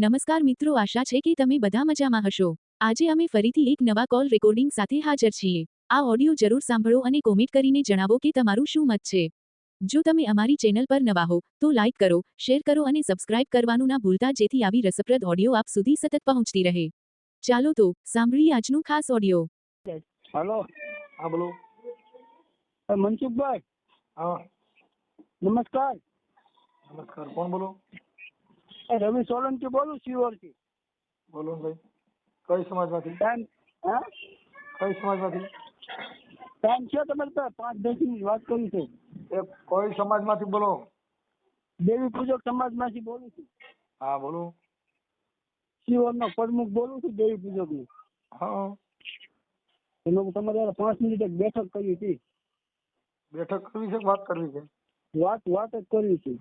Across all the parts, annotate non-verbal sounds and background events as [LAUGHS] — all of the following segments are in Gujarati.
નમસ્કાર મિત્રો આશા છે કે તમે બધા મજામાં હશો. આજે અમે ફરીથી એક નવા કોલ રેકોર્ડિંગ સાથે હાજર છીએ. આ ઓડિયો જરૂર સાંભળો અને કોમેન્ટ કરીને જણાવો કે તમારું શું મત છે. જો તમે અમારી ચેનલ પર નવા હો તો લાઇક કરો શેર કરો અને સબસ્ક્રાઇબ કરવાનું ના ભૂલતા જેથી આવી રસપ્રદ ઓડિયો આપ સુધી સતત પહોંચતી રહે. ચાલો તો સાંભળીએ આજનું ખાસ ઓડિયો. હેલો હા બોલો. મનસુખભાઈ. હા. નમસ્કાર. નમસ્કાર કોણ બોલો? રવિ સોલંકી બોલું શિવરથી. બોલો ને ભાઈ કઈ સમાજમાંથી? ટાઈમ હા? કઈ સમાજમાંથી? ટાઈમ છે તમારી પાસે? પાંચ દસ મિનિટ વાત કરી છે. એ સમાજ સમાજમાંથી બોલો. દેવી પૂજક સમાજમાંથી બોલું છું. હા બોલો. શિવરનો પ્રમુખ બોલું છું દેવી પૂજકનો. હા. એનો તમારે હારે પાંચ મિનિટ એક બેઠક કરી હતી. બેઠક કરવી છે વાત કરવી છે? વાત વાત જ કરવી હતી.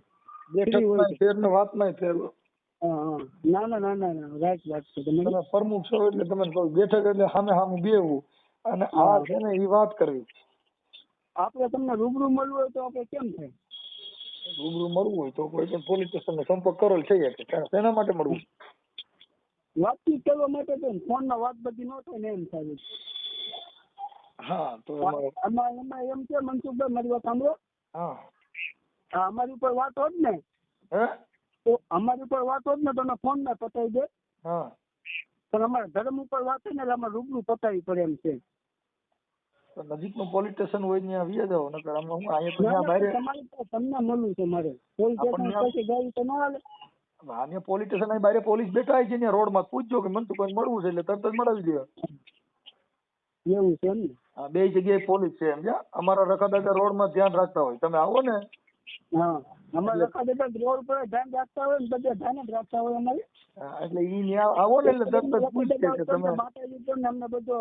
હા ના ના ના ના ના. રાઈટ વાત છે. તમે પ્રમુખ છો એટલે તમે બેઠક એટલે સામે સામે બેવું અને આ છે ને એ વાત કરવી. આપણે તમને રૂબરૂ મળવું હોય તો આપણે કેમ થાય? રૂબરૂ મળવું હોય તો કોઈ પણ પોલીસ સ્ટેશન સંપર્ક કરેલ છે કે શેના માટે મળવું. વાતચીત કરવા માટે તો ફોનમાં વાત બધી ન થાય ને એમ થાય. હા તો એમાં એમાં એમ છે મનસુખભાઈ મારી વાત સાંભળો. હા. અમારી ઉપર વાત હોત ને હે? તો અમારી ઉપર વાત હોત ને તો ફોન ના પતાવી દે. પણ અમારા ધર્મ ઉપર વાત હોય ને એટલે અમારે રૂબરૂ પતાવી પડે એમ છે. તો નજીકનું પોલીસ સ્ટેશન હોય ત્યાં આવી જાવ નકર અમે હું અહીંયા તો ના, ત્યાં ના, બહાર તમારી તમને મળવું છે મારે. પોલીસ સ્ટેશન પછી ગાડી તો ના હાલે. આને પોલીસ સ્ટેશન અહીં બારે પોલીસ બેઠા હોય છે રોડ રોડમાં પૂછજો કે મને કોઈ મળવું છે એટલે તરત જ મળાવી દે. એવું છે એમ ને. બે જગ્યાએ પોલીસ છે સમજ્યા અમારા રખાદાદા રોડમાં ધ્યાન રાખતા હોય. તમે આવો ને. હા. અમારે લખા દેતા રોડ ઉપર ધ્યાન રાખતા હોય ને બધા ધ્યાન જ રાખતા હોય અમારે. એટલે ઈ ન્યા આવો ને એટલે તરત જ પૂછશે કે તમે માતાજી પર અમને બધો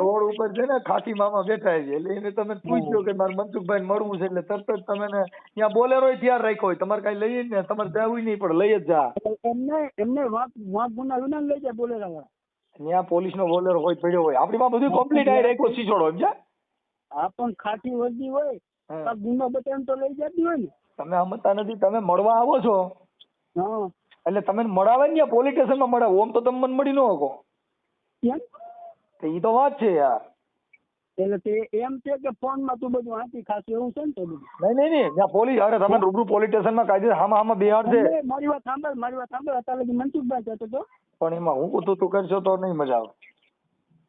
રોડ ઉપર છે ને ખાટી મામા બેઠા છે એટલે એને તમે પૂછ્યો કે મારે મનસુખભાઈ મળવું છે એટલે તરત જ તમે ને ત્યાં બોલેરો તૈયાર રાખ્યો હોય. તમારે કઈ લઈએ ને તમારે જવું નહીં પણ લઈ જ જા. એમને એમને વાંક વાત ગુના વિના લઈ જાય બોલેરા ત્યાં પોલીસ નો બોલેરો હોય પડ્યો હોય. આપણી માં બધું કમ્પ્લીટ આવી રાખ્યો શીશોડો સમજ્યા? આ પણ ખાટી વર્દી હોય. ગુનો બતાવીને તો લઈ જતી હોય ને. તમે સમજતા નથી તમે મળવા આવો છો. હા. એટલે તમે મળાવે ને પોલીસ સ્ટેશનમાં મળાવો આમ તો તમે મને મળી ન શકો. કેમ? તો ઈ તો વાત છે યાર. એટલે તે એમ છે કે ફોનમાં તું બધું વાંચી ખાસું એવું છે ને તો બધું? નહીં નહીં નહીં ત્યાં પોલીસ અરે તમે રૂબરૂ પોલીસ સ્ટેશનમાં કાયદે હામાં હામાં બિહાર છે. મારી વાત સાંભળ મારી વાત સાંભળ અત્યારે મનસુખભાઈ કહેતો તો પણ એમાં હું તું તું કરશો તો નહીં મજા આવે.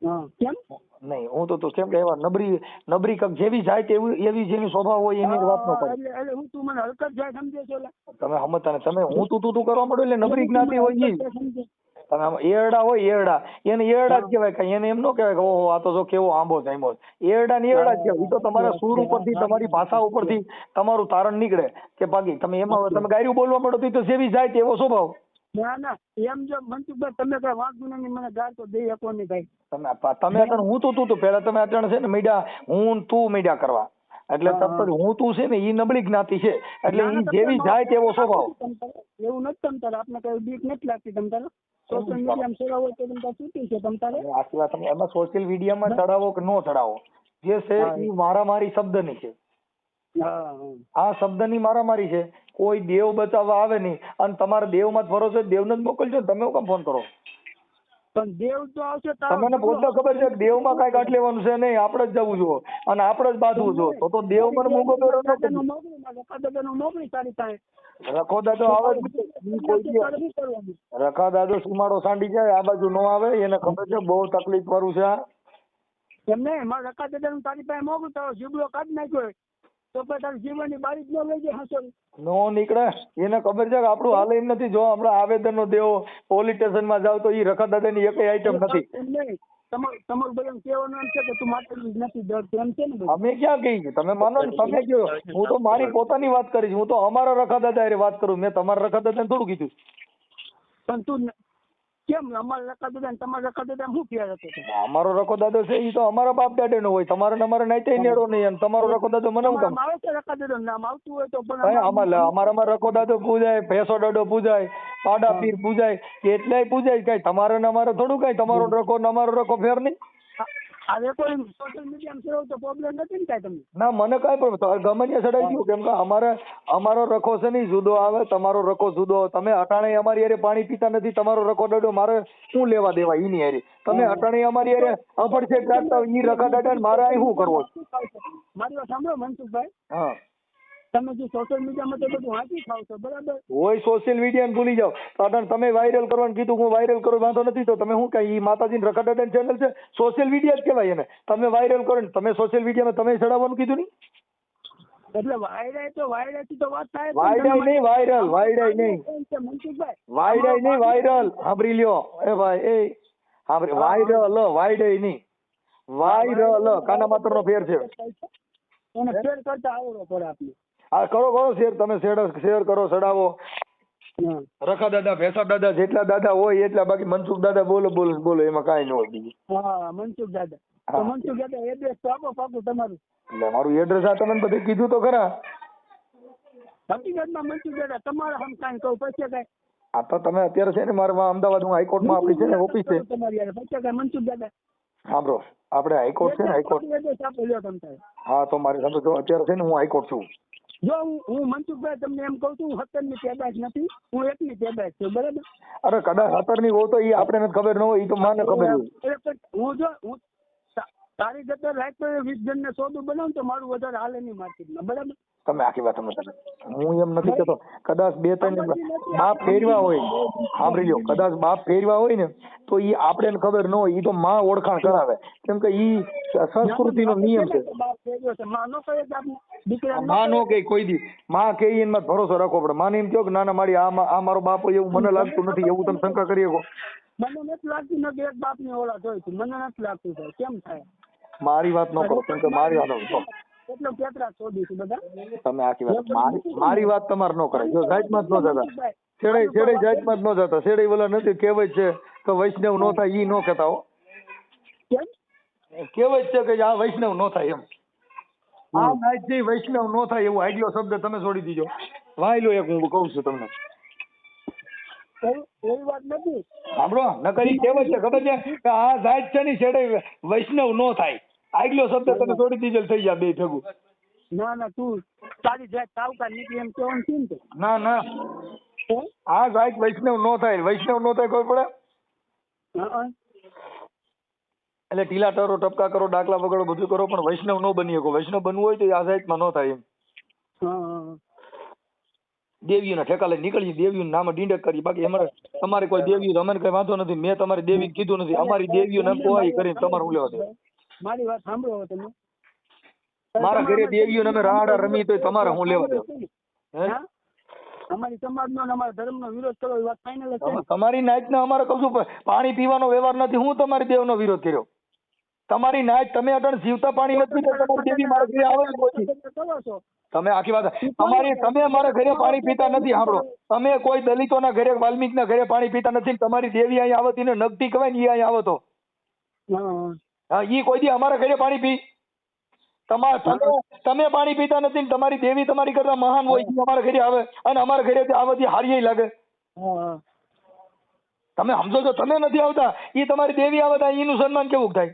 કેમ? નહીં હું તો તું કેમ કે એવા નબરી નબરી કક જેવી જાય તેવી એવી જેની સ્વભાવ હોય એની વાત ન કરું. એટલે હું તું મને હલકત જાય સમજે છો તમે સમજતા તમે હું તું તું તું કરવા માંડો એટલે નબરી જ્ઞાતિ હોય સમજે. તમે આમ એરડા હોય એરડા. એને એરડા જ કહેવાય કઈ. એને એમ ન કહેવાય કે ઓહો આ તો જો કેવો આંબો જામ્યો. એરડા ને એરડા જ કહેવાય. એ તો તમારા સુર ઉપરથી તમારી ભાષા ઉપરથી તમારું તારણ નીકળે. કે બાકી તમે એમાં તમે ગાયરું બોલવા માંડો તો તો જેવી જાય તેવો સ્વભાવ. ના ના એમ જો મનસુખભાઈ તમે કઈ વાંધો નહીં મને ગાળ તો દઈ શકો નહીં ભાઈ. તમે તમે અત્યારે હું તો તું તું પેલા તમે અત્યારે છે ને મીડિયા હું તું મીડિયા કરવા. એટલે તરત હું. તું છે ને ઈ નબળી જ્ઞાતિ છે. એટલે ઈ જેવી જાય તેવો સ્વભાવ. એવું નથી તમ તારે. આપણે કઈ બીક નથી લાગતી તમ તારે. સોશિયલ મીડિયામાં હોય તો તમ તારે છૂટી છે તમ તારે. આખી વાત એમાં સોશિયલ મીડિયામાં ચડાવો કે નો ચડાવો? જે છે એ મારામારી શબ્દની છે. આ શબ્દની મારામારી છે. કોઈ દેવ બચાવવા આવે નહીં. અને તમારે દેવમાં જ ભરોસો દેવને જ મોકલજો. તમે હું કામ ફોન કરો? પણ દેવ તો આવશે તમને પોતે ખબર છે કે દેવમાં કાંઈ કાટ લેવાનું છે નહીં. આપણે જ જવું જો અને આપણે જ બાંધવું જો તો તો દેવ મને મૂકો પેરો ન દાદાનું કરી મોકલી મારે. દાદાનું મોકલી તારી પાસે રખો દાદો આવે રખા દાદો સુમાડો સાંડી જાય આ બાજુ નો આવે એને ખબર છે બહુ તકલીફ વાળું છે આ એમ નહીં. મારા રકા દાદાનું તારી પાસે મોકલતા જીબડો કાઢી નાખ્યો તો તારી જીવનની બારી જ ન લઈ જાય હસો નો. નીકળે. એને ખબર છે કે આપણું હાલ એમ નથી. જો હમણાં આવેદન નો દેવો પોલીસ સ્ટેશનમાં જાવ તો ઈ રખા દાદાની એકય આઈટમ નથી. તમારું તમારું કહેવાનું એમ છે કે તું માતાજી નથી ડરતો એમ છે ને અમે ક્યાં કહી તમે માનો ને તમે કહો હું તો મારી પોતાની વાત કરીશ. હું તો અમારા રખા દાદા વાત કરું. મેં તમારા રખા દાદાને થોડું કીધું. પણ તું કેમ? અમારા રકા દાદા ને તમારા રકા દાદા શું ફેર હતો અમારો રકો દાદો છે એ તો અમારા બાપ દાદા નો હોય. તમારે ને અમારે નાઈતે નેડો નહીં અને તમારો રકો દાદો મને કામ? આવે છે રકા દાદા નામ આવતું હોય તો પણ અમારે અમારામાં રખો દાદો પૂજાય ભેંસો દાડો પૂજાય પાડા પીર પૂજાય કેટલાય પૂજાય કઈ તમારે ને અમારે થોડું કઈ? તમારો રકો ને અમારો રખો ફેર નહીં? આ રેકોર્ડિંગ સોશિયલ મીડિયામાં ચડાવો તો પ્રોબ્લેમ નથી ને કાંઈ તમને? ના મને કાંઈ પણ ગમે ત્યાં ચડાઈ ગયું કેમ કે અમારે અમારો રખો છે નહીં જુદો આવે તમારો રખો જુદો તમે અટાણે અમારી હારે પાણી પીતા નથી તમારો રખો દાડો મારે શું લેવા દેવા ઈની હારે? તમે અટાણે અમારી યારે અફડ છે ઈ રખા દાડા મારે અહીં શું કરવો? મારી વાત સાંભળો મનસુખભાઈ. હા. તમે જે સોશિયલ મીડિયામાં તો બધું વાંચી ખાવ છો બરાબર? હોય સોશિયલ મીડિયા ભૂલી જાઓ. તો તમે વાયરલ કરવાનું કીધું હું વાયરલ કરું વાંધો નથી તો તમે શું કહી માતાજી રખા ચેનલ છે? સોશિયલ મીડિયા જ કહેવાય એને. તમે વાયરલ કરો ને તમે સોશિયલ મીડિયામાં તમે ચડાવવાનું કીધું નહીં? એટલે વાયરાય તો વાયરાથી તો વાત થાય વાયરાય નહીં, વાયરલ, વાયરાય નહીં. મનસુખભાઈ. વાયડાય નહીં વાયરલ સાંભળી લ્યો. એ ભાઈ એ. સાંભળી વાયરલ વાયડાય નહીં. વાયરલ કાના માત્ર નો ફેર છે. એને શેર કરતા આવડો પડે આપને. આ કરો કરો શેર તમે શેર શેર કરો ચડાવો હા. રખા દાદા ભેસા દાદા જેટલા દાદા હોય એટલા બાકી મનસુખ દાદા બોલો બોલો બોલો એમાં કાંઈ ન હોય બીજું. હા મનસુખ દાદા. તો મનસુખ દાદા એડ્રેસ તો આપો પાકું તમારું. એટલે મારું એડ્રેસ આ તમે બધે કીધું તો ખરા. હકીકતમાં મનસુખ દાદા તમારા હમ કાંઈ કહું પછી કાંઈ. આ તો તમે અત્યારે છે ને મારે અમદાવાદ હું હાઈકોર્ટમાં આપણી છે ને ઓફિસ છે. તમારી હારે. પછી કાંઈ મનસુખ દાદા. સાંભળો આપણે હાઈકોર્ટ ને હા તો મારે અત્યારે છે ને હું હાઈકોર્ટ છું. જો હું હું મનસુખભાઈ તમને એમ કહું છું હું ની પેદાશ નથી હું એકની પેદાશ છું બરાબર? અરે કદાચ હતરની હો તો એ આપણે નથી ખબર ન હોય એ તો મને ખબર હોય. હું જો હું તારી જતા રાત વીસ જણને સોદું બનાવું તો મારું વધારે હાલે નહીં માર્કેટમાં બરાબર? તમે આખી વાત સમજો હું એમ નથી કહેતો કદાચ બે ત્રણ બાપ ફેરવા હોય સાંભળી લ્યો કદાચ બાપ ફેરવા હોય ને તો એ આપણે ખબર ન હોય એ તો માં ઓળખાણ કરાવે. કેમ કે ઈ સંસ્કૃતિનો નિયમ છે. માં નો કહે કે કોઈ દી. માં કે એમાં ભરોસો રાખવો પડે. માને એમ કહો કે નાના ના મારી આ આ મારો બાપ હોય એવું મને લાગતું નથી એવું તમે શંકા કરી શકો. મને નથી લાગતું નથી એક બાપની ઓળખ હોય મને નથી લાગતું કેમ થાય? મારી વાત ન કરો કેમ કે મારી વાત જો, કેતરા છોડીશું બધા તમે આખી વાત મારી વાત તમારે ન કરાય જો જાતમાં જ ન જતા. છેડે છેડે જાતમાં જ ન જતા. છેડે બોલા નથી કહેવત છે કે વૈષ્ણવ નો થાય ઈ ન કહેતા હો. કેમ? છે કે આ વૈષ્ણવ નો થાય એમ. આ નાઈટથી વૈષ્ણવ નો થાય એવું આઈડિયો શબ્દ તમે છોડી દીજો. વાયલો એક હું કહું છું તમને. એવું- એવી વાત નથી. સાંભળો નકરી કહેવત છે ખબર છે? કે આ જાત છે ને છેડે વૈષ્ણવ નો થાય. આઈડિયો શબ્દ તને થોડી દીજો થઈ જાય બે ભેગું. ના ના તું તારી જાત સાવકાર નીકળી એમ કેવાનું છે ને તે. ના ના. આ ગાયક વૈષ્ણવ નો થાય. વૈષ્ણવ નો થાય ખબર પડે. એટલે ટીલા ટરો ટપકા કરો ડાકલા વગડો બધું કરો પણ વૈષ્ણવ નો બની શકો. વૈષ્ણવ બનવું હોય તો આ જાતમાં નો થાય એમ. દેવીઓના ઠેકા લઈ નીકળી દેવીઓના નામે ડીંડક કરી બાકી અમારે તમારે કોઈ દેવી અમને કઈ વાંધો નથી. મેં તમારી દેવી કીધું નથી. અમારી દેવીઓને કોઈ કરીને તમારે લેવા દે. મારી વાત સાંભળો તમે. મારા ઘરે દેવીઓ અમે રાડા રમી તો તમારે હું લેવા હે? અમારી સમાજ નો અમારા ધર્મનો વિરોધ કરો એ વાત ફાઈનલ છે તમારી તમારી ને અમારે કશું પાણી પીવાનો વ્યવહાર નથી. હું તમારી દેવનો વિરોધ કર્યો. તમારી નાઈટ તમે અટણ જીવતા પાણી નથી તમારી દેવી મારા ઘરે આવે તમે આખી વાત તમારી તમે અમારા ઘરે પાણી પીતા નથી સાંભળો. તમે કોઈ દલિતોના ઘરે વાલ્મીકના ઘરે પાણી પીતા નથી તમારી દેવી અહીં આવતી ને નગટી કહેવાય ને એ અહીં આવતો. હા, ઈ કોઈ દી અમારા ઘરે પાણી પી. તમા તમે તમે પાણી પીતા નથી ને તમારી દેવી તમારી કરતા મહાન હોય ઈ અમારા ઘરે આવે. અને અમારા ઘરે આવતી હારી લાગે. તમે સમજો છો તમે નથી આવતા. ઈ તમારી દેવી આવે એનું સન્માન કેવું થાય?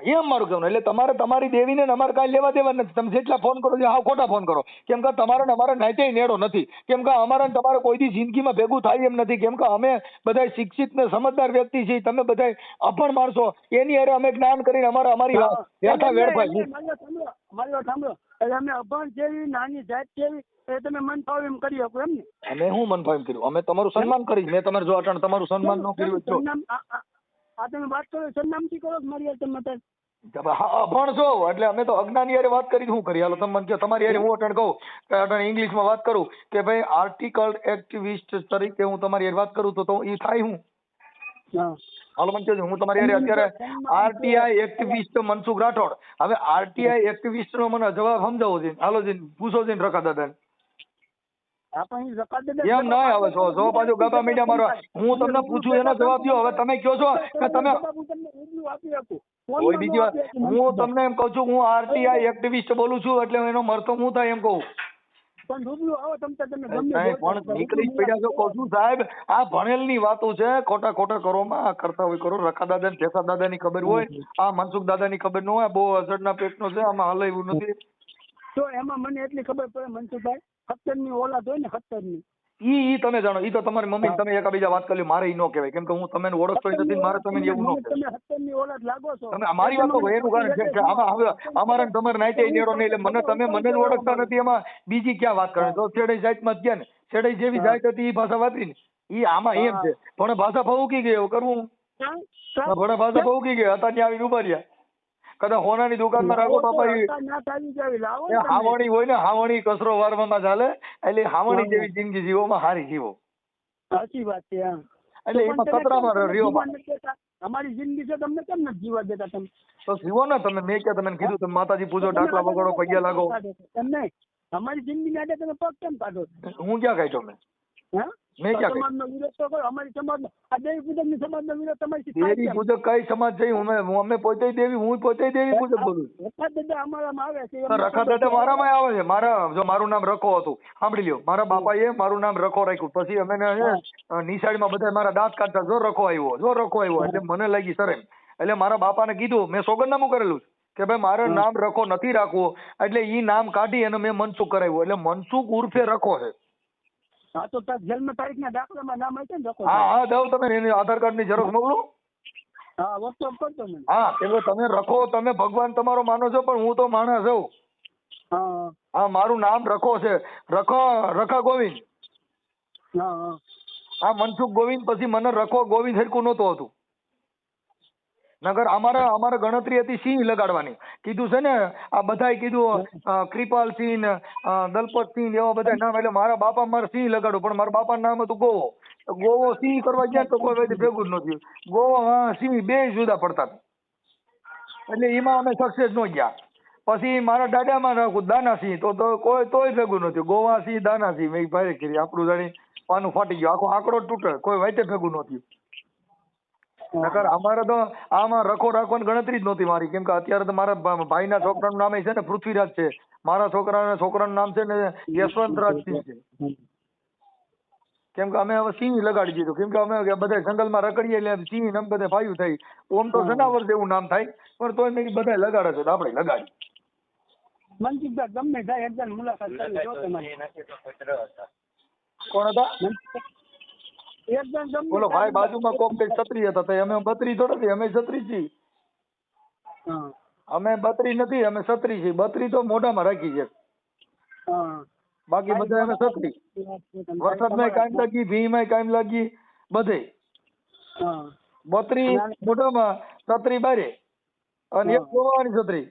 હંસાભાઈ. અમારું કહેવાનું? એટલે તમારે તમારી દેવીને અમારે કાંઈ લેવા દેવા નથી. તમે જેટલા ફોન કરો છો હાવ ખોટા ફોન કરો. કેમ કે તમારે અમારે નાઈટે નેડો નથી. કેમ કે અમારે તમારે કોઈ દી જિંદગીમાં ભેગું થાય એમ નથી. કેમ કે અમે બધા શિક્ષિત ને સમજદાર વ્યક્તિ છીએ. તમે બધા અભણ માણસો. એની અરે અમે જ્ઞાન કરીને અમારે અમારી વ્યથા વેડફાય. મારી વાત સાંભળો. એટલે અમે અભણ જેવી નાની જાત જેવી એ તમે મન ફાવે એમ કરી શકો એમ ને અમે હું મન ફાઈમ કર્યું? અમે તમારું સન્માન કરી મેં તમારે જો અટાણ તમારું સન્માન ન કર્યું આ- તમે વાત કરો સરનામથી કરો મારી તમે અત્યારે. અભણ છો. એટલે અમે તો અજ્ઞાની યારે વાત કરી શું કરી. હાલો તમે મને કહો તમારી યારે હું અટણ કહું? અટણ ઇંગ્લિશમાં વાત કરું? કે ભાઈ આર્ટિકલ એક્ટિવિસ્ટ તરીકે હું તમારી યારે વાત કરું તો તો એ થાય હું? હાલો મને કહેજો હું તમારી યારે અત્યારે આરટીઆઈ એક્ટિવિસ્ટ મનસુખ રાઠોડ. હવે આરટીઆઈ એક્ટિવિસ્ટ નો મને જવાબ સમજાવો છે હાલો જીન પૂછો જીન રકા દાદા આપણે ઈ રકાત દાદા એમ ના હવે જો જો પાછું ગબા મીડિયા મારો હું તમને પૂછું એનો જવાબ દો હવે તમે કયો છો કે તમે. કોઈ બીજી વાત ન. હું તમને એમ કહું છું હું આરટીઆઈ એક્ટિવિસ્ટ બોલું છું એટલે એનો મરતો હું થાય એમ કહું. પણ સાહેબ બોલતા પણ નીકળી પડ્યા છો કહું છું સાહેબ આ ભણેલની વાતો છે ખોટા ખોટા કરોમાં આ કરતા હોય કરો રખા દાદા ને ઠેસા દાદાની ખબર હોય આ મનસુખ દાદાની ખબર ન હોય બહુ અસરના પેટનો છે આમાં હાલે એવું નથી. તો એમાં મને એટલી ખબર પડે મનસુખભાઈ? ખતરની ઓલાદ હોય ને ખતરની ઈ ઈ તમે જાણો ઈ તો તમારી મમ્મી તમે એકાબીજા વાત કરી મારે ઈ નો કહેવાય. કેમ કે હું તમને ઓળખતો નથી મારે તમે એવું નો તમે હત્તરની ઓળખ લાગો છો. તમે મારી વાત એનું કારણ છે કે આમાં હવે અમારા તમારે નાઈટે નેડો નહીં એટલે મને તમે મને જ ઓળખતા નથી એમાં. બીજી ક્યાં વાત કરે તો છેડે જાતમાં જ ગયા ને. છેડે જેવી જાત હતી ઈ ભાષા વાપરી ને. ઈ આમાં એમ છે. પણ ભાષા ફાવકી ગઈ એવું કરવું? પણ ભાષા ફાવકી ગઈ હતા ત્યાં આવીને ઊભા રહ્યા. કદાચ હોનાની દુકાનમાં રાખો તો. હાવણી હોય ને હાવણી કચરો વારવામાં ચાલે એટલે હાવણી જેવી જિંદગી જીવોમાં હારી જીવો. સાચી વાત છે એટલે એમાં તમે રહ્યો? અમારી જિંદગી છે તમને કેમ નથી જીવા દેતા તમે? તો જીવો ને તમે મેં ક્યાં તમને કીધું તમે માતાજી પૂજો ડાકલા વગાડો પગ્યા લાગો? તમને અમારી જિંદગી માટે તમે પગ કેમ કાઢો હું ક્યાં કાઢ્યો મેં? હા? મેં ક્યાં સમાજનો વિરોધ તો કરો અમારી સમાજનો. આ દેવી પૂજકની સમાજનો વિરોધ તમારી દેવી પૂજક કઈ સમાજ છે? અમે અમે પોતે દેવી હું પોતે દેવી પૂજક બોલું રખા દાદા અમારામાં આવે છે રખા દાદા મારામાં આવે છે. મારા જો મારું નામ રખો હતું સાંભળી લ્યો. મારા બાપાએ મારું નામ રખો રાખ્યું. પછી અમે ને માં નિશાળીમાં બધા મારા દાંત કાઢતા જો રખો આવ્યો જો રખો આવ્યો. એટલે મને લાગી શરમ એટલે મારા બાપાને કીધું મેં સોગંદનામું કરેલું છે કે ભાઈ મારે નામ રખો નથી રાખવું. એટલે ઈ નામ કાઢી અને મેં મનસુખ કરાવ્યું. એટલે મનસુખ ઉર્ફે રખો છે. હા તો તાર જન્મ તારીખના દાખલામાં નામ હશે ને લખો. હા હા દઉં તમે એની આધાર કાર્ડની ઝેરોક્ષ મોકલું. હા વોટ્સઅપ કરજો મને. હા એટલે તમે રખો તમે ભગવાન તમારો માનો છો પણ હું તો માણસ છું. હા. હા મારું નામ રખો છે. રખો રખા ગોવિંદ. હા હા. મનસુખ ગોવિંદ પછી મને રખો ગોવિંદ હરકું નહોતું હતું. નગર અમારે અમારે ગણતરી હતી સિંહ લગાડવાની. કીધું છે ને, આ બધાય કીધું ક્રિપાલ સિંહ દલપત સિંહ એવા બધા નામ, એટલે મારા બાપા મારે સિંહ લગાડવું પણ મારા બાપાનું નામ હતું ગોવો. ગોવો સિંહ કરવા ગયા તો કોઈ વખતે ભેગું જ ન ગોવો સિંહ બે જુદા પડતા એટલે એમાં અમે સક્સેસ ન ગયા. પછી મારા દાદામાં નાખું દાનાસિંહ તો તો કોઈ, તોય ભેગું નથી ગોવા સિંહ દાનાસિંહ મેં ભાઈ કરી આપણું જાણી પાનું ફાટી ગયું. આખો આંકડો તૂટે, કોઈ વાતે ભેગું નહોતું નકર અમારે તો આમાં રખો રાખવાની ગણતરી જ નહોતી મારી. કેમ કે અત્યારે તો મારા ભાઈના છોકરાનું નામ છે ને પૃથ્વીરાજ છે. મારા છોકરાના છોકરાનું નામ છે ને યશવંતરાજ સિંહ છે. કેમ કે અમે હવે સિંહ લગાડી દીધું. કેમ કે અમે બધા જંગલમાં રખડીએ એટલે સિંહ ને બધે બધા ભાઈઓ થઈ ઓમ તો જનાવર જેવું નામ થાય પણ તોય મેં બધા લગાડે છે આપણે લગાડી મનસુખભાઈ ગમે થાય એકદમ મુલાકાત કરી જો તમારી. કોણ હતા? એકદમ બોલો ભાઈ બાજુમાં કોક કઈ છત્રી હતા તો અમે બત્રી થોડા નથી અમે છત્રી છીએ. અમે બત્રી નથી અમે છત્રી છીએ. બત્રી તો મોઢામાં રાખી છે. બાકી બધા અમે છત્રી. વરસાદમાં કાયમ લાગી ભીમાં કાયમ લાગી બધે. બત્રી મોઢામાં છત્રી બારે. અને એક ગોવાની છત્રી.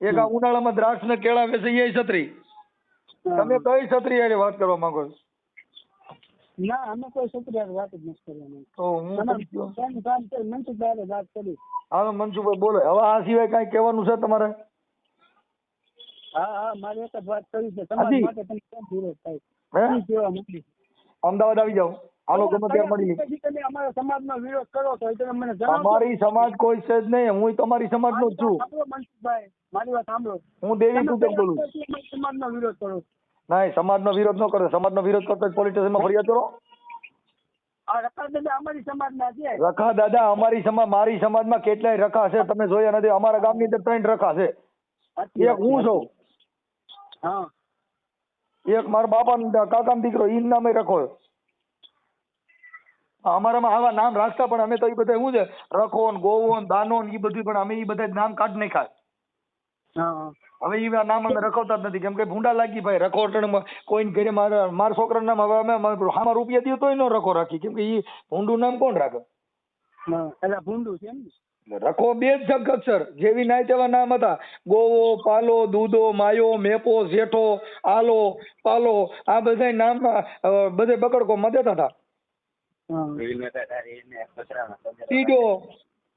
એક આ ઉનાળામાં દ્રાક્ષ ને કેળા વેચે એ છત્રી. તમે કઈ છત્રી હારે વાત કરવા માંગો છો? ના અમે કોઈ છોકરી વાત જ નથી કરવાની. તો હું. કામ કામ મનસુખભાઈ વાત કરી. હાલો મનસુખભાઈ બોલો. હવે આ સિવાય કઈ કહેવાનું છે તમારે? હા હા મારે એક જ વાત કરી છે. તમારી માટે તમે કેમ વિરોધ થાય? અમદાવાદ આવી જાઓ. હાલો ગમે ત્યાં મળી તમે અમારા સમાજનો વિરોધ કરો તો તમે મને જણાવો અમારી સમાજ કોઈ છે જ નહીં. હું તમારી સમાજનો જ છું. મનસુખભાઈ. મારી વાત સાંભળો. હું દેવી કુટુંબ બોલું સમાજનો વિરોધ કરો. નહીં સમાજનો વિરોધ ન કરે. સમાજનો વિરોધ કરતા પોલીસ સ્ટેશનમાં ફરિયાદ કરો. રખા દાદા અમારી સમાજના છે. રખા દાદા અમારી સમાજ મારી સમાજમાં કેટલાય રખા છે તમે જોયા નથી. અમારા ગામની અંદર ત્રણ રખા છે. એક હું છું. હા. એક મારા બાપા કાકાનો દીકરો ઈ નામે રખો. અમારામાં આવા નામ રાખતા પણ અમે તો એ બધા શું છે? રખો ને ગોવો ને દાનો ને ઈ બધું પણ અમે એ બધા નામ કાઢ નાખ્યા. હવે ઈ નામ અમે રખવતા જ નથી. કેમ કે ભૂંડા લાગી ભાઈ રખોટણમાં કોઈને ઘરે મારા મારા છોકરાનું નામ હવે અમે હામાં રૂપિયા દઈએ તોય ન રખો રાખી. કેમ કે ઈ ભૂંડું નામ કોણ રાખે? એટલે ભૂંડું છે એમ રખો બે જ અક્ષર જેવી નાય તેવા નામ હતા. ગોવો પાલો દૂધો માયો મેપો જેઠો આલો પાલો. આ બધા નામ બધે બકડકો માં દેતા હતા. હા. સીડો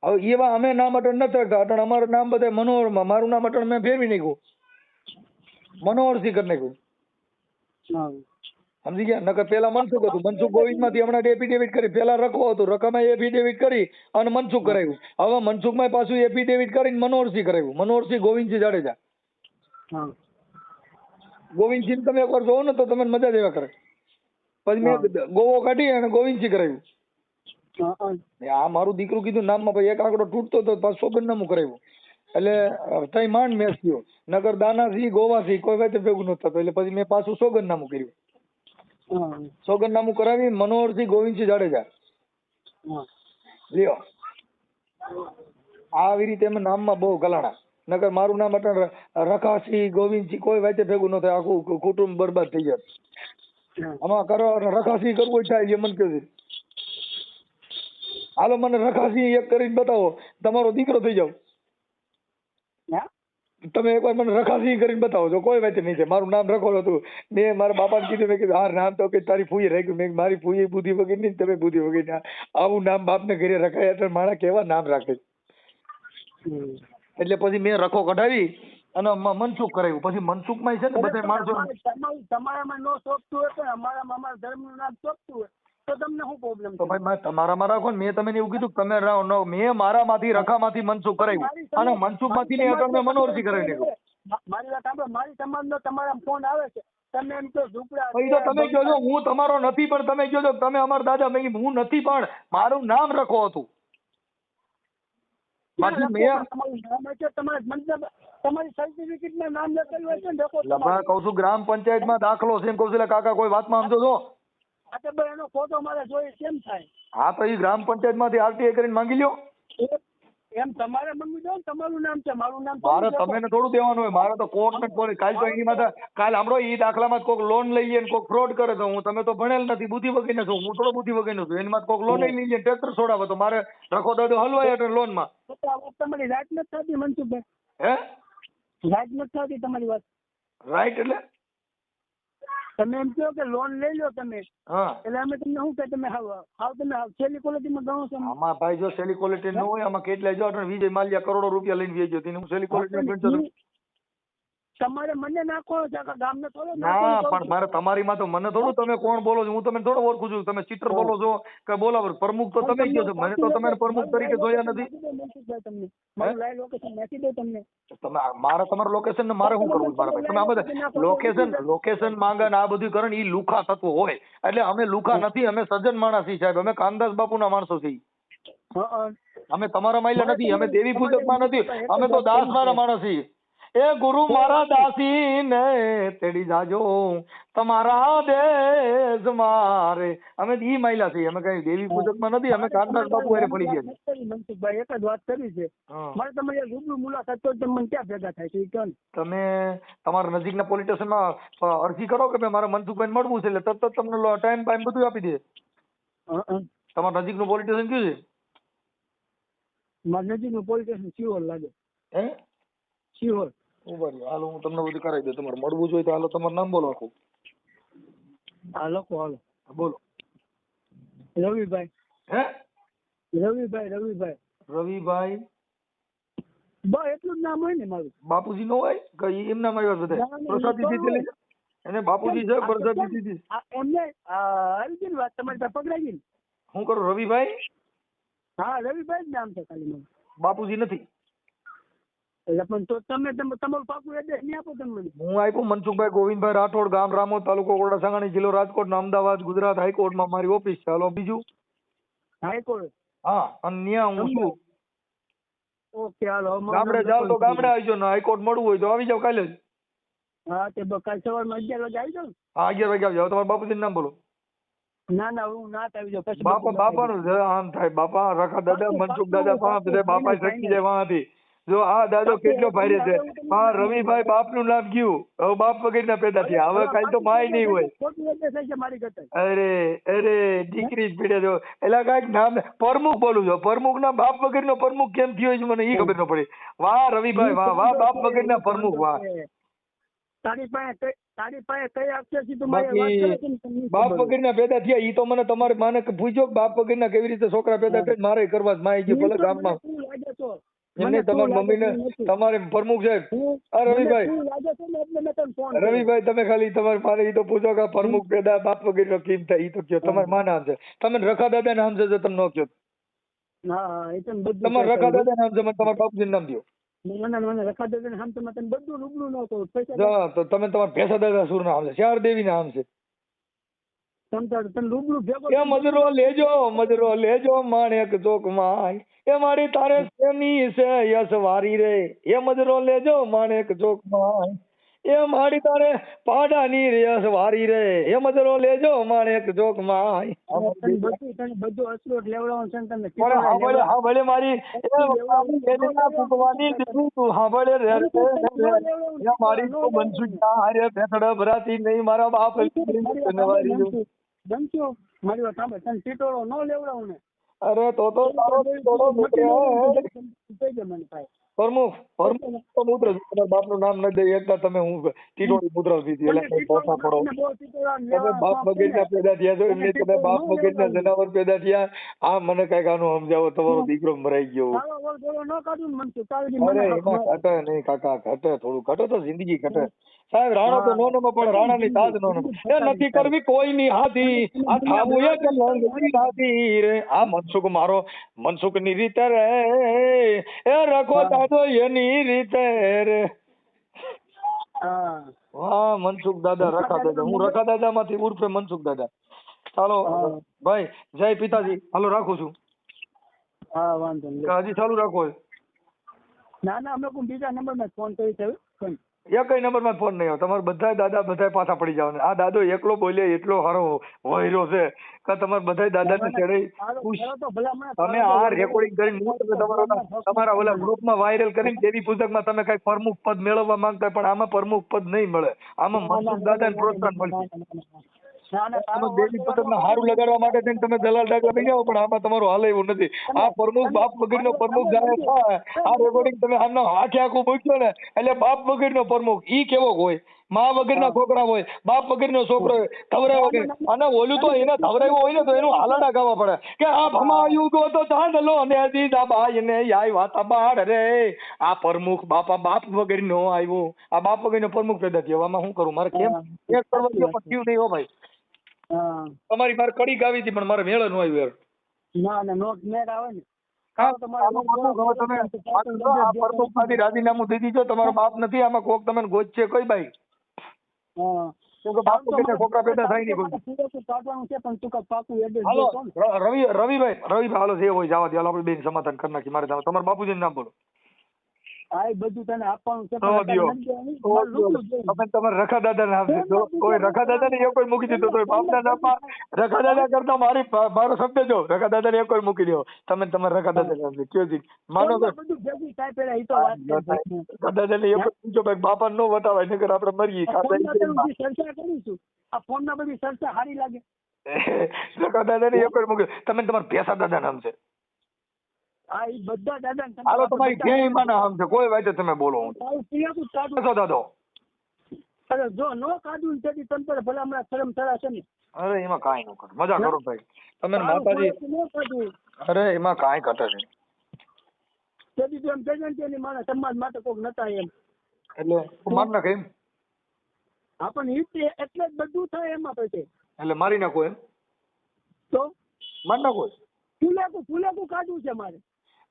હવે એવા અમે નામ અટણ નથી કરતા અટણ અમારું નામ બધા મનોહરમાં મારું નામ અટણ મેં ફેરવી નાખ્યું. મનોહરસિંહ કરી નાખ્યું. સમજી ગયા? નકર પેલા મનસુખ હતું. મનસુખ ગોવિંદમાંથી હમણાં એફિડેવિટ કરી. પેલા રખો હતું. રકામાં એફિડેવિટ કરી અને મનસુખ કરાવ્યું. હવે મનસુખમાં પાછું એફિડેવિટ કરીને મનોહરસિંહ કરાવ્યું. મનોહરસિંહ ગોવિંદસિંહ જાડેજા. ગોવિંદસિંહ તમે એકવાર જોવો ને તો તમને મજા જ એવા કરે. પછી મેં ગોવો કાઢી અને ગોવિંદસિંહ કરાવ્યું. ને આ મારું દીકરું કીધું નામમાં પછી એક આંકડો તૂટતો હતો પાછો સોગંદનામું કરાવ્યું. એટલે તઈ માંડ મેચ થયો. નગર દાનાથી ગોવાથી કોઈ વાતે ભેગું નહોતું એટલે પછી મેં પાછું સોગંદનામું કર્યું. સોગંદનામું કરાવી મનોહરથી ગોવિંદસિંહ જાડેજા. લ્યો. આવી રીતે એમ નામમાં બહુ ગલાણા. નગર મારું નામ હતા રખાસિંહ ગોવિંદસિંહ કોઈ વાતે ભેગું ન થાય. આખું કુટુંબ બરબાદ થઈ જાય. આમાં કરો રખાસિંહ કરવું થાય જે મન કહે છે. હાલો મને રખાસિંહ એક કરીને બતાવો. તમારો દીકરો થઈ જાવ તમે એકવાર મને રખાસી કરીને બતાવો છો કોઈ વાત નહીં છે. મારું નામ રખો હતું મેં મારા બાપાને કીધું મેં કીધું હા નામ તો કે તારી ફૂઈ રાખ્યું. મેં મારી ફૂઈ બુદ્ધિ વગર નહીં તમે બુદ્ધિ વગર નહીં. આવું નામ બાપને ઘરે રખાય એટલે મારા કેવા નામ રાખે? એટલે પછી મેં રખો કઢાવી અને મ- મનસુખ કરાવ્યું. પછી મનસુખમાં છે ને બધા માણસો તમારે- તમારે- તમારામાં નો શોભતું હોય અમારામાં અમારા ધર્મનું નામ શોભતું હોય. તો તમને શું પ્રોબ્લેમ તો ભાઈ મેં તમારામાં રાખો ને મેં તમને એવું કીધું કે તમે રહો ન- મેં મારામાંથી રખામાંથી મનસુખ કરાવ્યું. અને મનસુખમાંથી ને અટલ મેં મનોહરથી કરાવી લીધું. મારી વાત સાંભળો મારી સમાજનો તમારા ફોન આવે છે. તમે એમ તો ઝૂંપડા પછી તો તમે કહો છો હું તમારો નથી પણ તમે કહો છો તમે અમારા દાદા મેં હું નથી પણ મારું નામ રખો હતું. બાકી મેં તમારું મતલબ સર્ટિફિકેટમાં નામ લખેલું હોય છે ને કહું છું ગ્રામ પંચાયતમાં દાખલો છે એમ કહું છું કાકા કોઈ વાતમાં સમજો છો? ભાઈ એનો ફોટો મારે જોઈએ કેમ થાય? હા તો એ ગ્રામ પંચાયતમાંથી આરટીઆઈ કરીને માંગી લ્યો. એમ તમારે મંગવી દો તમારું નામ છે મારું નામ મારે થોડું તમે થોડું દેવાનું હોય. મારે તો કોર્ટ ને કોર્ટ કાલ તો એની માથે કાલ સાંભળો એ દાખલામાં કોઈક લોન લઈ લે ને કોઈક ફ્રોડ કરે તો હું તમે તો ભણેલ નથી બુદ્ધિ વગર છું. હું થોડો બુદ્ધિ વગર છું. એની માથે કોઈક લોન લઈ લે ટ્રેક્ટર છોડાવે તો મારે રખો દાદો હલવાય એટલે લોનમાં. તમારી રાઈટ નથી થતી મનસુખભાઈ. હે? રાઈટ નથી થતી તમારી વાત. રાઈટ એટલે? તમે એમ કહો કે લોન લઈ લો તમે. હા. એટલે અમે તમને શું કે તમે હાવ હાવ તમે હાવ છેલ્લી ક્વોલિટીમાં ગણો છો આમાં ભાઈ જો છેલ્લી ક્વોલિટી ન હોય આમાં કેટલા જો અટણ વિજય માલ્યા કરોડો રૂપિયા લઈને વેચ્યો. તેને હું છેલ્લી ક્વોલિટી ગણતો. તમારે મને નાખો ગામને થોડો ના પણ મારે તમારીમાં તો મને થોડું તમે કોણ બોલો છો? હું તમને થોડો ઓળખું છું. તમે ચિત્ર બોલો છો કે બોલાવો પ્રમુખ તો તમે કહો છો. મને તો તમે પ્રમુખ તરીકે જોયા નથી. તમે મારે તમારું લોકેશન ને મારે શું કરવું મારા ભાઈ તમે આ બધા લોકેશન લોકેશન માંગે ને આ બધું કરે ને ઈ લુખા તત્વ હોય. એટલે અમે લુખા નથી અમે સજ્જન માણસ છીએ સાહેબ. અમે કાનદાસ બાપુના માણસો છીએ. અમે તમારા માયલા નથી અમે દેવી પૂજકમાં નથી. અમે તો દાસ મારા માણસ. છીએ એ ગુરુ મારા દાસી ને તેડી જાજો. તમારા દેશ મારે. અમે ઈ મહિલા છીએ. અમે કઈ દેવી પૂજકમાં નથી. અમે કાનદાસ બાપુ હારે પડી ગયા મનસુખભાઈ એક જ વાત કરી છે. મારે તમારી રૂબરૂ મુલાકાત તો તમે મને ક્યાં ભેગા થાય છે? એ તમે તમારા નજીકના પોલીસમાં અરજી કરો કે મારા મારે મનસુખભાઈ મળવું છે એટલે તરત જ તમને ટાઈમ બાઈમ બધું આપી દે. તમારા નજીકનું પોલીસ સ્ટેશન કયું છે? મારા નજીકનું પોલીસ સ્ટેશન સિહોર લાગે. હે? સિહોર ઊભા રહ્યો હાલો હું તમને બધું કરાવી દઉં. તમારે મળવું જોઈએ તો હાલો તમારું નામ બોલો આખું. હા લખો હાલો. બોલો. રવિભાઈ. હે? રવિભાઈ રવિભાઈ. રવિભાઈ? બસ એટલું જ નામ હોય ને મારું. બાપુજી નો હોય? કે ઈ એમના માં આવ્યા બધા? પ્રસાદી દીધી તો એને બાપુજી છે પ્રસાદી દીધી. એમને અર્જુન વાત તમારી પાસે પકડાઈ ગઈ હું કરું રવિભાઈ? હા રવિભાઈ જ નામ છે ખાલી મારું બાપુજી નથી. એટલે પણ તો તમે તમે તમારું પાકું એડ્રેસ નહીં આપો તમે હું આપ્યું મનસુખભાઈ ગોવિંદભાઈ રાઠોડ ગામ રામોદ તાલુકો કોરડા સાંગાણી જિલ્લો રાજકોટ અમદાવાદ ગુજરાત હાઈકોર્ટમાં મારી ઓફિસ છે. હાલો બીજું? હાઈકોર્ટ? હા અને ન્યા હું છું. ઓકે હાલો ગામડે જાવ તો ગામડે આવજો ને હાઈકોર્ટ મળવું હોય તો આવી જાવ કાલે જ. હા તે કાલ સવારમાં અગિયાર વાગે આવી જાઉં હા અગિયાર વાગે આવજો. હવે તમારા બાપુજીનું નામ બોલો. ના ના હું ના આવી જાઉં પછી બાપા નું બાપાનું આમ થાય. બાપા રખા દાદા મનસુખ દાદા બાપા શક્તિ જાય વાંથી. જો આ દાદો કેટલો ભારે છે. હા રવિભાઈ બાપનું નામ ગયું હવે બાપ વગરના પેદા થયા. હવે કાલ તો માય નહીં હોય. અરે અરે દીકરી જ પીડે જો એલા કાંઈક નામ પ્રમુખ બોલું છું. પ્રમુખ ના બાપ વગરનો પ્રમુખ કેમ થયો છે મને ઈ ખબર ન પડી. વાહ રવિભાઈ વાહ વાહ બાપ વગરના પ્રમુખ વાહ. તારી પાસે તારી પાસે કઈ અક્ષરથી તું મારી વાત બાકી કરે છે ને બાપ વગરના પેદા થયા ઈ તો મને તમારે માને પૂછ્યો બાપ વગરના કેવી રીતે છોકરા પેદા કરી મારે કરવા માય ગયું ભલે ગામમાં. એમને મને તમારી મમ્મીને તમારે પ્રમુખ સાહેબ આ રવિભાઈ. રવિભાઈ તમે ખાલી તમારે મારે એ તો પૂછો કે પ્રમુખ દાદા બાપ વગેરે કેમ થાય એ તો કયો. તમારે માં નામ છે. તમે રખા દાદા નામ છે તમે ન કયો. તમારે રખા દાદા નામ છે મને તમારા બાપુજીનું નામ દો તમે તમારા ભેસા દાદા સુર નામ છે? ચાર દેવી નામ છે. તને રૂબરૂ ભેગો એ મજરો લેજો મજરો લેજો માણેક ચોકમાં એ મારી તારે શેની છે યસ વારી રે? એ મજરો લેજો માણેક ચોકમાં એ મારી તારે પાડાની રે યશ વારી રે? એ મજરો લેજો માણેક ચોકમાં તને બધું તને બધું અસલોટ લેવડાવવાનું છે તને પણ હાંભળે હાંભળે મારી બાપુ બેનના પૂતવાની તું હાંભળે રે. એ મારી તો બનશું ક્યાં? હારે ભેસડા ભરાતી નહીં મારા બાપ તને વારી મારી વાત સાંભળે. તને ટીટોળો ન લેવડાવું ને. અરે તો તો તારો મને ભાઈ પ્રમુખ પ્રમુખ તો મૂત્ર તમારા બાપનું નામ ન દે એટલે તમે હું ટીટોળી મૂત્ર પીધી એટલે પાછા પડો. તમે બાપ વગરના પેદા થયા છો એમને તમે બાપ વગરના જનાવર પેદા થયા. આ મને કંઈક આનું સમજાવો તમારો દીકરો મરાઈ ગયો. અરે એમાં ઘટે નહીં કાકા ઘટે થોડું ઘટે તો જિંદગી ઘટે. સાહેબ રાણા તો નોનો પણ રાણાની ની નોનો એ નથી કરવી કોઈ ની હાથી. આ થાવું એક લંગડી હાથી રે. આ મનસુખ મારો મનસુખની રીતે રે. એ રખો દાદો એની રીતે રે. હા. મનસુખ દાદા રખા દાદા હું રખા દાદા માંથી ઉર્ફે મનસુખ દાદા. ચાલો. ભાઈ જય પિતાજી. હાલો રાખું છું. હા વાંધો નહીં. હજી ચાલુ રાખો. ના ના અમે બીજા નંબરમાં ફોન કરી છે એકય નંબરમાં ફોન નહીં આવે. તમારે બધા દાદા બધા પાછા પડી જવાના. આ દાદો એકલો બોલે એટલો હારો વહેરો છે કે તમારે બધા દાદા ને ચડે તમે આ રેકોર્ડિંગ કરીને હું તમારા તમારા ઓલા ગ્રુપમાં વાયરલ કરીને દેવી પૂજકમાં તમે કઈ પ્રમુખ પદ મેળવવા માંગતા પણ આમાં પ્રમુખ પદ નહીં મળે. આમાં મનસુખ દાદા પ્રોત્સાહન મળશે. તમે દેવી પૂજકમાં હારું લગાડવા માટે થઈને તમે દલાલ ડાગલા બની જાઓ પણ આમાં તમારું હાલે એવું નથી. આ પ્રમુખ બાપ વગરનો પ્રમુખ જાહેર થાય. આ રેકોર્ડિંગ તમે આમનો આખે આખું મૂક્યો ને એટલે બાપ વગરનો પ્રમુખ ઈ કેવો હોય? મા વગરના છોકરા હોય બાપ વગરનો છોકરો હોય ધવરાય વગર અને ઓલું તો એને ધવરાયું હોય ને તો એનું હાલાડા ગાવા પડે. કે આ ભમાયું ગો તો ચાંદલો ને દીદા બાઈ ને આઈ વાતા બાળ રે. આ પ્રમુખ બાપા બાપ વગરનો આવ્યો આ બાપ વગરનો પ્રમુખ પેદા થયો. આમાં શું કરું? મારે કેમ એક કરવા પણ થયું નહીં હો ભાઈ. તમારી મારે કડી ગાવી હતી પણ મારે મેળ ન આવ્યો યાર. ના ના નોટ મેળ આવે ને. રાજીનામું દઈ દીધો તમારો બાપ નથી આમાં કોક તમે કાઢવાનું છે કાંઈ રવિ રવિભાઈ રવિભાઈ હાલો જે હોય જવા દે હાલો આપણે બેન સમાધાન કરી નાખી મારે તમારે તમારા બાપુજીનું નામ બોલો. એ બધું તને આપવાનું છે. તમે તમારા રખા દાદા કોઈ રખા દાદા ને એ કોઈ મૂકી દીધું? તો બાપના નામમાં રખા દાદા કરતા મારી મારો શબ્દ જો. રખા દાદા ને એ કોઈ મૂકી દો. તમે તમારા રખા દાદા નામ છે કયો જી? માનો કે બધું ભેગું થાય પેલા ઈ તો વાત છે ભાઈ. રખા દાદા ને એ કોઈ પૂછો ભાઈ બાપા નો વટાવાય નકર આપણે મરીએ આ ચર્ચા કરીશું આ ફોનમાં બધી ચર્ચા સારી લાગે. [LAUGHS] રખા દાદા ને એ કોઈ મૂકી તમે તમારા ભેસા દાદા નામ છે. આ એ બધા દાદા હાલો તમારી બધા- માં નામ છે? કોઈ વાતે તમે બોલો તારું પિયાકું જ કાઢવું. બેસો દાદો અરે જો નો કાઢવું ને તેથી તમ તારે ભલા હમણાં શરમ થશે ને. અરે એમાં કાંઈ ન કરે મજા કરો ભાઈ. તમે માતાજી ખોરાક નો કાઢવું અરે એમાં કાંઈ ઘટે નહીં. તેથી તું એમ કહેજે ને મારા સમાજ માટે કોક નતા એમ. એટલે? માર નાખ એમ? આપણને ઈ એટલે જ બધું થાય એમાં પછી. એટલે મારી નાખો એમ? તો? મારી નાખો ફૂલેકું ફૂલેકું કાઢવું છે મારે.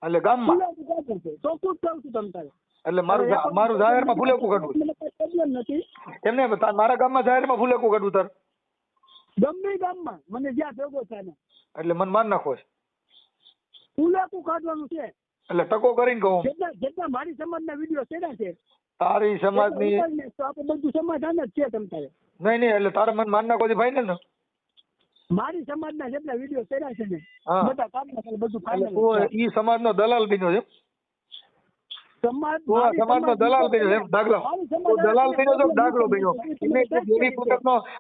એટલે ગામમાં? ચોખ્ખું જ કહું છું તમ તારે. એટલે મારું મારું જાહેરમાં ફૂલેકું કાઢવું પ્રોબ્લેમ નથી. એમને મારા ગામમાં જાહેરમાં ફૂલેકું કાઢવું તાર. ગમે ગામમાં. મને જ્યાં ભેગો થાય એટલે મન માર નાખો છે. ફૂલેકું કાઢવાનું છે. એટલે ટકો કરીને કહું. જેટલા જેટલા મારી સમાજના વીડિયો ચડ્યા છે? તારી સમાજની આપણે બધું સમાધાન જ છે તમ તારે. નહીં નહીં એટલે તારા મન માર નાખો ફાઇનલ ને. મારી સમાજના જેટલા વીડિયો કર્યા છે ને બધા કાઢ નાખે એટલે બધું એટલે ફાઇનલ ઈ સમાજનો દલાલ બન્યો છે સમાજ સમાજનો દલાલ બીજો છે દાખલો. તું દલાલ બન્યો છો દાખલો બન્યો? એને જે દેવી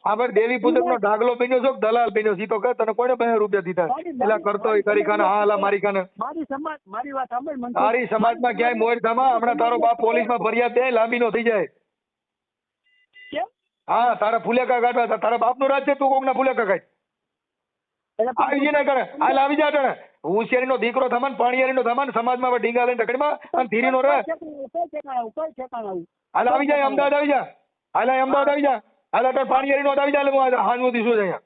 આપણે દેવી પૂજકનો દાખલો બન્યો છો દલાલ બન્યો છે? તો તને કોને બે રૂપિયા દીધા પેલા કરતો હોય કરી ખાને હા હાલા મારી ખાને. મારી સમાજ મારી વાત સાંભળ મનસુખ. તારી સમાજમાં ક્યાંય મોર ધામા? હમણાં તારો બાપ પોલીસમાં ફરિયાદ દે લાંબી નો થઈ જાય. હા તારા ફુલેકા કાઢવા. તારા બાપનું રાજ છે તું કોકના ફુલેકા કાઢ. એટલે આવી જઈને કરે. હાલ આવી જા તને હોશિયારીનો દીકરો થમાન પાણીયારીનો થમાન સમાજમાં હવે ઢીંગા લઈને રખડીમાં અને ધીરી નો આવું. હાલ આવી જાય અમદાવાદ આવી જા. હાલ અમદાવાદ આવી જા. હાલ અટણ પાણીયારી નો આવી જા. હું હાલ સુધી દીશું અહીંયા.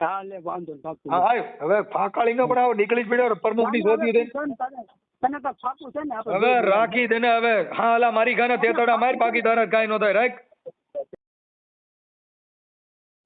હા લે વાંધો હા હવે ફાકાળી નો પણ આવો નીકળી જ પડ્યો. પ્રમુખની શોધી થઈ તને તો છે ને હવે રાખી દે હવે. હા અલા મારી ગાને તેતડા માર બાકી તારા કાંઈ નો થાય. રાખ.